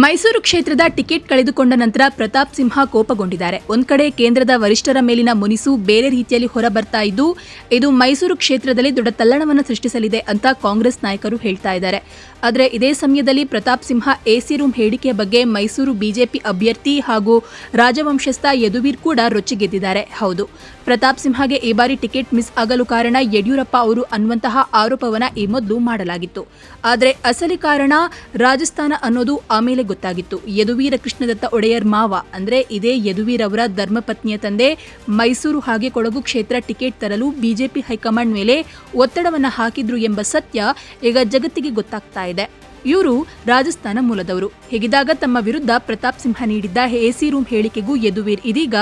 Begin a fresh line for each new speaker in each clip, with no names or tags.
ಮೈಸೂರು ಕ್ಷೇತ್ರದ ಟಿಕೆಟ್ ಕಳೆದುಕೊಂಡ ನಂತರ ಪ್ರತಾಪ್ ಸಿಂಹ ಕೋಪಗೊಂಡಿದ್ದಾರೆ. ಒಂದ್ ಕಡೆ ಕೇಂದ್ರದ ವರಿಷ್ಠರ ಮೇಲಿನ ಮುನಿಸು ಬೇರೆ ರೀತಿಯಲ್ಲಿ ಹೊರಬರ್ತಾ ಇದ್ದು, ಇದು ಮೈಸೂರು ಕ್ಷೇತ್ರದಲ್ಲಿ ದೊಡ್ಡ ತಲ್ಲಣವನ್ನು ಸೃಷ್ಟಿಸಲಿದೆ ಅಂತ ಕಾಂಗ್ರೆಸ್ ನಾಯಕರು ಹೇಳ್ತಾ ಇದ್ದಾರೆ. ಆದರೆ ಇದೇ ಸಮಯದಲ್ಲಿ ಪ್ರತಾಪ್ ಸಿಂಹ ಎಸಿ ರೂಮ್ ಹೇಳಿಕೆಯ ಬಗ್ಗೆ ಮೈಸೂರು ಬಿಜೆಪಿ ಅಭ್ಯರ್ಥಿ ಹಾಗೂ ರಾಜವಂಶಸ್ಥ ಯದುವೀರ್ ಕೂಡ ರೊಚ್ಚಿಗೆದ್ದಿದ್ದಾರೆ. ಹೌದು, ಪ್ರತಾಪ್ ಸಿಂಹಗೆ ಈ ಬಾರಿ ಟಿಕೆಟ್ ಮಿಸ್ ಆಗಲು ಕಾರಣ ಯಡಿಯೂರಪ್ಪ ಅವರು ಅನ್ನುವಂತಹ ಆರೋಪವನ್ನ ಈ ಮೊದಲು ಮಾಡಲಾಗಿತ್ತು. ಆದರೆ ಅಸಲಿ ಕಾರಣ ರಾಜಸ್ಥಾನ ಅನ್ನೋದು ಆಮೇಲೆ ಗೊತ್ತಾಗಿತ್ತು. ಯದುವೀರ ಕೃಷ್ಣದತ್ತ ಒಡೆಯರ್ ಮಾವ, ಅಂದ್ರೆ ಇದೇ ಯದುವೀರ್ ಅವರ ಧರ್ಮಪತ್ನಿಯ ತಂದೆ, ಮೈಸೂರು ಹಾಗೆ ಕೊಡಗು ಕ್ಷೇತ್ರ ಟಿಕೆಟ್ ತರಲು ಬಿಜೆಪಿ ಹೈಕಮಾಂಡ್ ಮೇಲೆ ಒತ್ತಡವನ್ನು ಹಾಕಿದ್ರು ಎಂಬ ಸತ್ಯ ಈಗ ಜಗತ್ತಿಗೆ ಗೊತ್ತಾಗ್ತಾ ಇದೆ. ಇವರು ರಾಜಸ್ಥಾನ ಮೂಲದವರು. ಹೀಗಿದ್ದಾಗ ತಮ್ಮ ವಿರುದ್ಧ ಪ್ರತಾಪ್ ಸಿಂಹ ನೀಡಿದ್ದ ಎಸಿ ರೂಮ್ ಹೇಳಿಕೆಗೂ ಯದುವೀರ್ ಇದೀಗ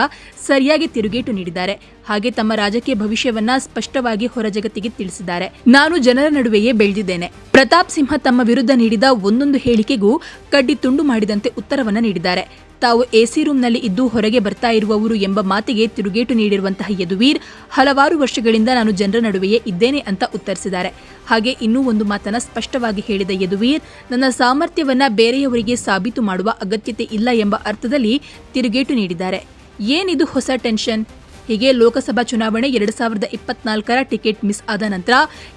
ಸರಿಯಾಗಿ ತಿರುಗೇಟು ನೀಡಿದ್ದಾರೆ. ಹಾಗೆ ತಮ್ಮ ರಾಜಕೀಯ ಭವಿಷ್ಯವನ್ನ ಸ್ಪಷ್ಟವಾಗಿ ಹೊರ ಜಗತ್ತಿಗೆ ತಿಳಿಸಿದ್ದಾರೆ. ನಾನು ಜನರ ನಡುವೆಯೇ ಬೆಳೆದಿದ್ದೇನೆ. ಪ್ರತಾಪ್ ಸಿಂಹ ತಮ್ಮ ವಿರುದ್ಧ ನೀಡಿದ ಒಂದೊಂದು ಹೇಳಿಕೆಗೂ ಕಡ್ಡಿ ತುಂಡು ಮಾಡಿದಂತೆ ಉತ್ತರವನ್ನ ನೀಡಿದ್ದಾರೆ. ತಾವು ಎಸಿ ರೂಮ್ನಲ್ಲಿ ಇದ್ದು ಹೊರಗೆ ಬರ್ತಾ ಇರುವವರು ಎಂಬ ಮಾತಿಗೆ ತಿರುಗೇಟು ನೀಡಿರುವಂತಹ ಯದುವೀರ್, ಹಲವಾರು ವರ್ಷಗಳಿಂದ ನಾನು ಜನರ ನಡುವೆಯೇ ಇದ್ದೇನೆ ಅಂತ ಉತ್ತರಿಸಿದ್ದಾರೆ. ಹಾಗೆ ಇನ್ನೂ ಒಂದು ಮಾತನ್ನು ಸ್ಪಷ್ಟವಾಗಿ ಹೇಳಿದ ಯದುವೀರ್, ನನ್ನ ಸಾಮರ್ಥ್ಯವನ್ನ ಬೇರೆಯವರಿಗೆ ಸಾಬೀತು ಮಾಡುವ ಅಗತ್ಯತೆ ಇಲ್ಲ ಎಂಬ ಅರ್ಥದಲ್ಲಿ ತಿರುಗೇಟು ನೀಡಿದ್ದಾರೆ. ಏನಿದು ಹೊಸ ಟೆನ್ಷನ್? ಹೀಗೆ ಲೋಕಸಭಾ ಚುನಾವಣೆ ಎರಡು ಸಾವಿರದ ಇಪ್ಪತ್ನಾಲ್ಕರ ಟಿಕೆಟ್ ಮಿಸ್ ಆದ ನಂತರ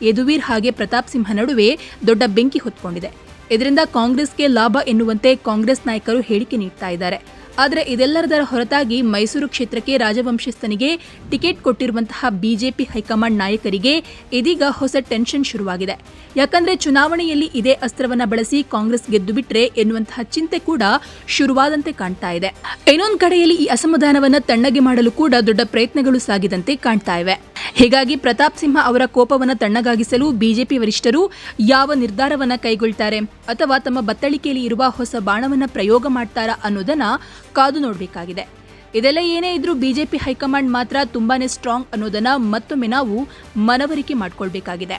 ಯದುವೀರ್ ಹಾಗೆ ಪ್ರತಾಪ್ ಸಿಂಹ ನಡುವೆ ದೊಡ್ಡ ಬೆಂಕಿ ಹೊತ್ಕೊಂಡಿದೆ. ಇದರಿಂದ ಕಾಂಗ್ರೆಸ್ಗೆ ಲಾಭ ಎನ್ನುವಂತೆ ಕಾಂಗ್ರೆಸ್ ನಾಯಕರು ಹೇಳಿಕೆ ನೀಡ್ತಾ ಇದ್ದಾರೆ. ಆದರೆ ಇದೆಲ್ಲದರ ಹೊರತಾಗಿ ಮೈಸೂರು ಕ್ಷೇತ್ರಕ್ಕೆ ರಾಜವಂಶಸ್ಥನಿಗೆ ಟಿಕೆಟ್ ಕೊಟ್ಟಿರುವಂತಹ ಬಿಜೆಪಿ ಹೈಕಮಾಂಡ್ ನಾಯಕರಿಗೆ ಇದೀಗ ಹೊಸ ಟೆನ್ಷನ್ ಶುರುವಾಗಿದೆ. ಯಾಕಂದ್ರೆ ಚುನಾವಣೆಯಲ್ಲಿ ಇದೇ ಅಸ್ತ್ರವನ್ನ ಬಳಸಿ ಕಾಂಗ್ರೆಸ್ ಗೆದ್ದು ಬಿಟ್ರೆ ಎನ್ನುವಂತಹ ಚಿಂತೆ ಕೂಡ ಶುರುವಾದಂತೆ ಕಾಣ್ತಾ ಇದೆ. ಇನ್ನೊಂದು ಕಡೆಯಲ್ಲಿ ಈ ಅಸಮಾಧಾನವನ್ನು ತಣ್ಣಗೆ ಮಾಡಲು ಕೂಡ ದೊಡ್ಡ ಪ್ರಯತ್ನಗಳು ಸಾಗಿದಂತೆ ಕಾಣ್ತಾ ಇವೆ. ಹೀಗಾಗಿ ಪ್ರತಾಪ್ ಸಿಂಹ ಅವರ ಕೋಪವನ್ನು ತಣ್ಣಗಾಗಿಸಲು ಬಿಜೆಪಿ ವರಿಷ್ಠರು ಯಾವ ನಿರ್ಧಾರವನ್ನ ಕೈಗೊಳ್ತಾರೆ ಅಥವಾ ತಮ್ಮ ಬತ್ತಳಿಕೆಯಲ್ಲಿ ಇರುವ ಹೊಸ ಬಾಣವನ್ನ ಪ್ರಯೋಗ ಮಾಡ್ತಾರಾ ಅನ್ನೋದನ್ನ ಕಾದು ನೋಡಬೇಕಾಗಿದೆ. ಇದೆಲ್ಲ ಏನೇ ಇದ್ರೂ ಬಿಜೆಪಿ ಹೈಕಮಾಂಡ್ ಮಾತ್ರ ತುಂಬಾನೇ ಸ್ಟ್ರಾಂಗ್ ಅನ್ನೋದನ್ನ ಮತ್ತೊಮ್ಮೆ ನಾವು ಮನವರಿಕೆ ಮಾಡ್ಕೊಳ್ಬೇಕಾಗಿದೆ.